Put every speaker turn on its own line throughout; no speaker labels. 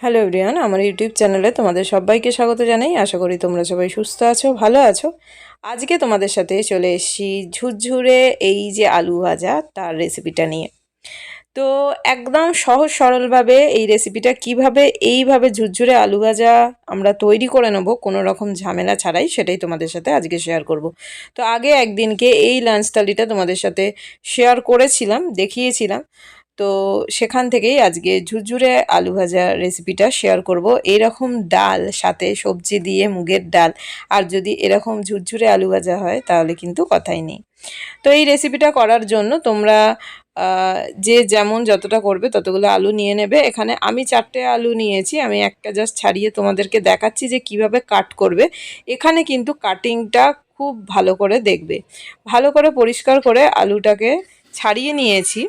Hello everyone আমার YouTube চ্যানেলে তোমাদের সবাইকে স্বাগত জানাই। আশা করি তোমরা সবাই সুস্থ আছো, ভালো আছো। আজকে তোমাদের সাথে চলে এসেছি ঝুরঝুরে এই যে আলু ভাজা, তার রেসিপিটা নিয়ে। তো একদম সহজ সরলভাবে এই রেসিপিটা কীভাবে এইভাবে ঝুরঝুরে আলু ভাজা আমরা তৈরি করে নেব, কোনো রকম ঝামেলা ছাড়াই সেটাই তোমাদের সাথে আজকে শেয়ার করব। তো আগে একদিনকে এই লাঞ্চ থালিটা তোমাদের সাথে শেয়ার করেছিলাম, দেখিয়েছিলাম। তো সেখান থেকেই আজকে ঝুরঝুরে আলু ভাজা রেসিপিটা শেয়ার করব। এইরকম ডাল, সাথে সবজি দিয়ে মুগের ডাল, আর যদি এরকম ঝুরঝুরে আলু ভাজা হয়, তাহলে কিন্তু কথাই নেই। তো এই রেসিপিটা করার জন্য তোমরা যে যেমন যতটা করবে ততগুলো আলু নিয়ে নেবে। এখানে আমি চারটে আলু নিয়েছি, আমি একটা জাস্ট ছাড়িয়ে তোমাদেরকে দেখাচ্ছি যে কীভাবে কাট করবে। এখানে কিন্তু কাটিংটা খুব ভালো করে দেখবে। ভালো করে পরিষ্কার করে আলুটাকে ছাড়িয়ে নিয়েছি।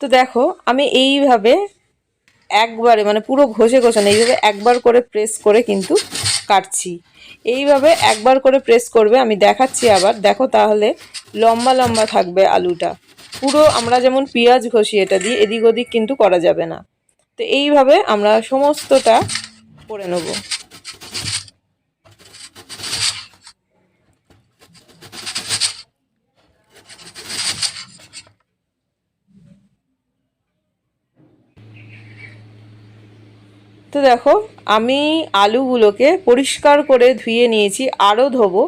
তো দেখো, আমি এইভাবে একবারে মানে পুরো ঘষে ঘষে না এইভাবে একবার করে প্রেস করে কিন্তু কাটছি। এইভাবে একবার করে প্রেস করবে, আমি দেখাচ্ছি আবার। দেখো তাহলে লম্বা লম্বা থাকবে আলুটা। পুরো আমরা যেমন পেঁয়াজ ঘষি, এটা দিয়ে এদিক ওদিক কিন্তু করা যাবে না। তো এইভাবে আমরা সমস্তটা করে নেব। তো দেখো, আমি আলুগুলোকে পরিষ্কার করে ধুয়ে নিয়েছি আরও ধোবো,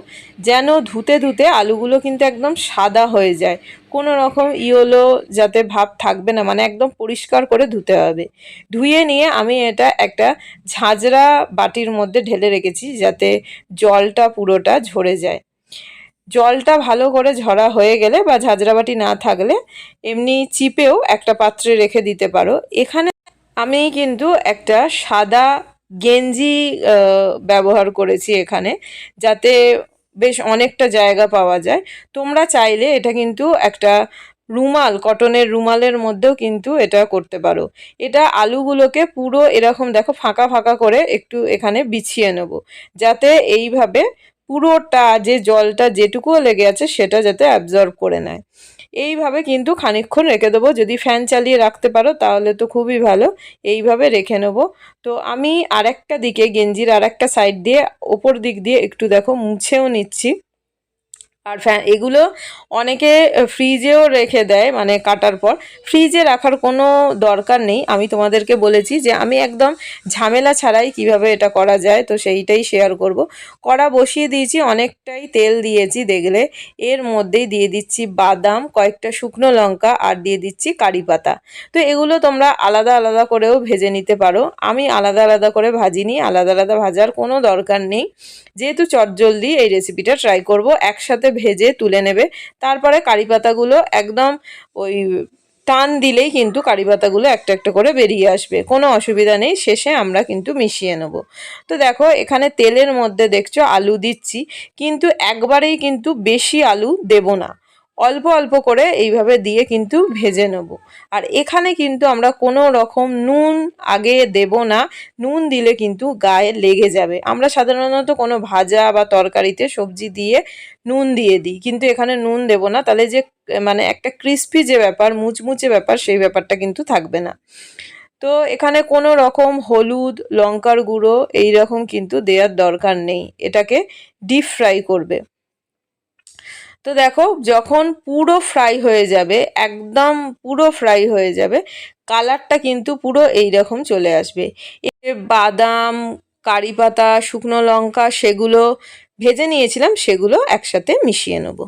যেন ধুতে ধুতে আলুগুলো কিন্তু একদম সাদা হয়ে যায়। কোনো রকম ইয়োলো যাতে ভাব থাকবে না মানে একদম পরিষ্কার করে ধুতে হবে। ধুয়ে নিয়ে আমি এটা একটা ঝাঁঝরা বাটির মধ্যে ঢেলে রেখেছি, যাতে জলটা পুরোটা ঝরে যায়। জলটা ভালো করে ঝরা হয়ে গেলে বা ঝাঁঝরা বাটি না থাকলে, এমনি চিপেও একটা পাত্রে রেখে দিতে পারো। এখানে আমি কিন্তু একটা সাদা গেঞ্জি ব্যবহার করেছি এখানে, যাতে বেশ অনেকটা জায়গা পাওয়া যায়। তোমরা চাইলে এটা কিন্তু একটা রুমাল, কটনের রুমালের মধ্যেও কিন্তু এটা করতে পারো। এটা আলুগুলোকে পুরো এরকম দেখো, ফাঁকা ফাঁকা করে একটু এখানে বিছিয়ে নেব, যাতে এইভাবে পুরোটা যে জলটা যেটুকুও লেগে আছে সেটা যাতে অ্যাবজর্ব করে নেয়। এইভাবে কিন্তু খানিক্ষণ রেখে দেবো। যদি ফ্যান চালিয়ে রাখতে পারো তাহলে তো খুবই ভালো। এইভাবে রেখে নেব। তো আমি আরেকটা দিকে, গেঞ্জির আরেকটা সাইড দিয়ে, ওপর দিক দিয়ে একটু দেখো, মুছেও নিচ্ছি। আর ফ্যান এগুলো অনেকে ফ্রিজেও রেখে দেয় মানে কাটার পর। ফ্রিজে রাখার কোনো দরকার নেই। আমি তোমাদেরকে বলেছি যে, আমি একদম ঝামেলা ছাড়াই কীভাবে এটা করা যায়, তো সেইটাই শেয়ার করব। কড়া বসিয়ে দিয়েছি, অনেকটাই তেল দিয়েছি, দেখলে এর মধ্যেই দিয়ে দিচ্ছি বাদাম, কয়েকটা শুকনো লঙ্কা আর দিয়ে দিচ্ছি কারি পাতা। তো এগুলো তোমরা আলাদা আলাদা করেও ভেজে নিতে পারো। আমি আলাদা আলাদা করে ভাজিনি, আলাদা আলাদা ভাজার কোনো দরকার নেই। যেহেতু চটজলদি এই রেসিপিটা ট্রাই করব, একসাথে ভেজে তুলে নেবে। তারপরে কারি পাতাগুলো একদম ওই টান দিলেই কিন্তু কারি পাতাগুলো একটা একটা করে বেরিয়ে আসবে। কোনো অসুবিধা নেই, শেষে আমরা কিন্তু মিশিয়ে নেব। তো দেখো, এখানে তেলের মধ্যে দেখছ আলু দিচ্ছি, কিন্তু একবারেই কিন্তু বেশি আলু দেব না। অল্প অল্প করে এইভাবে দিয়ে কিন্তু ভেজে নেব। আর এখানে কিন্তু আমরা কোনো রকম নুন আগে দেব না। নুন দিলে কিন্তু গায়ে লেগে যাবে। আমরা সাধারণত কোনো ভাজা বা তরকারিতে সবজি দিয়ে নুন দিয়ে দিই। কিন্তু এখানে নুন দেব না। তাহলে যে মানে একটা ক্রিস্পি যে ব্যাপার, মুচমুচে ব্যাপার, সেই ব্যাপারটা কিন্তু থাকবে না। তো এখানে কোনো রকম হলুদ, লঙ্কার গুঁড়ো এই রকম কিন্তু দেওয়ার দরকার নেই। এটাকে ডিপ ফ্রাই করবে। তো দেখো, যখন পুরো ফ্রাই হয়ে যাবে, একদম পুরো ফ্রাই হয়ে যাবে কালারটা কিন্তু পুরো এই রকম চলে আসবে। এ বাদাম, কারি পাতা, শুকনো লঙ্কা, সেগুলো ভেজে নিয়েছিলাম, সেগুলো একসাথে মিশিয়ে নেব।